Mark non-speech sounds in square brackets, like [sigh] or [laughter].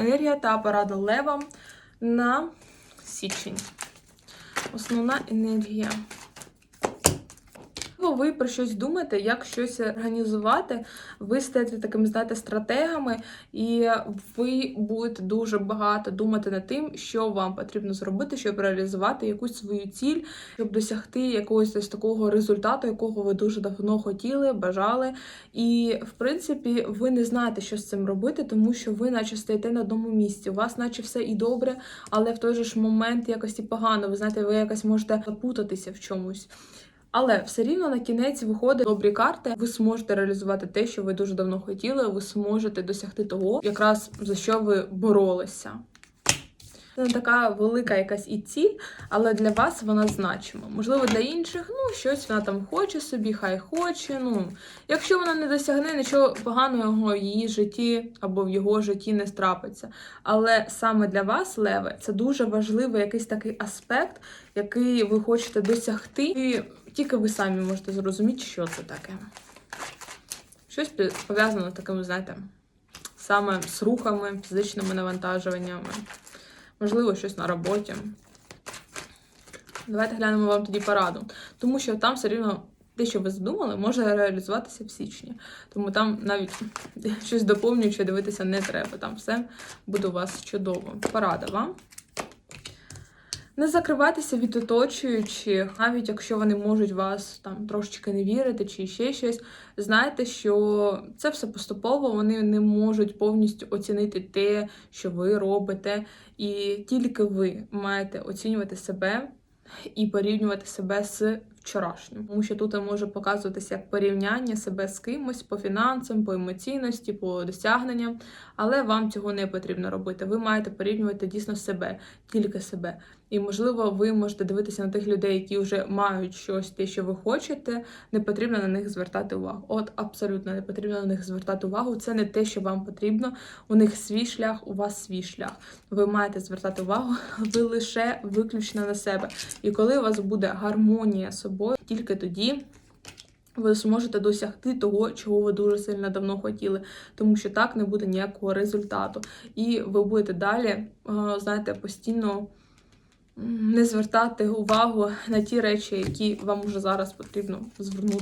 Енергія та порада лева на січень. Основна енергія. Можливо, ви про щось думаєте, як щось організувати, ви стаєте такими, знаєте, стратегами, і ви будете дуже багато думати над тим, що вам потрібно зробити, щоб реалізувати якусь свою ціль, щоб досягти якогось ось такого результату, якого ви дуже давно хотіли, бажали. І, в принципі, ви не знаєте, що з цим робити, тому що ви, наче, стоїте на одному місці. У вас, наче, все і добре, але в той же ж момент якось і погано. Ви знаєте, ви якось можете запутатися в чомусь. Але все рівно на кінець виходить добрі карти. Ви зможете реалізувати те, що ви дуже давно хотіли. Ви зможете досягти того, якраз за що ви боролися. Це не така велика якась і ціль, але для вас вона значима. Можливо, для інших, ну, щось вона там хоче собі, хай хоче. Ну, якщо вона не досягне, нічого поганого в її житті або в його житті не страпиться. Але саме для вас, Леве, це дуже важливий якийсь такий аспект, який ви хочете досягти, і тільки ви самі можете зрозуміти, що це таке. Щось з такими, знаєте, саме з рухами, фізичними навантажуваннями. Можливо, щось на роботі. Давайте глянемо вам тоді пораду. Тому що там все рівно те, що ви задумали, може реалізуватися в січні. Тому там навіть щось доповнююче дивитися не треба. Там все буде у вас чудово. Порада вам. Не закривайтеся від оточуючих, навіть якщо вони можуть вас там трошечки не вірити чи ще щось. Знайте, що це все поступово, вони не можуть повністю оцінити те, що ви робите, і тільки ви маєте оцінювати себе і порівнювати себе з вчорашнім. Тому що тут може показуватися як порівняння себе з кимось по фінансам, по емоційності, по досягненням, але вам цього не потрібно робити. Ви маєте порівнювати дійсно себе, тільки себе. І, можливо, ви можете дивитися на тих людей, які вже мають щось, те, що ви хочете. Не потрібно на них звертати увагу. От абсолютно не потрібно на них звертати увагу. Це не те, що вам потрібно. У них свій шлях, у вас свій шлях. Ви маєте звертати увагу [laughs] ви лише виключно на себе. І коли у вас буде гармонія з собою, тільки тоді. Ви зможете досягти того, чого ви дуже сильно давно хотіли, тому що так не буде ніякого результату. І ви будете далі, е, знаєте, постійно не звертати увагу на ті речі, які вам уже зараз потрібно звернути.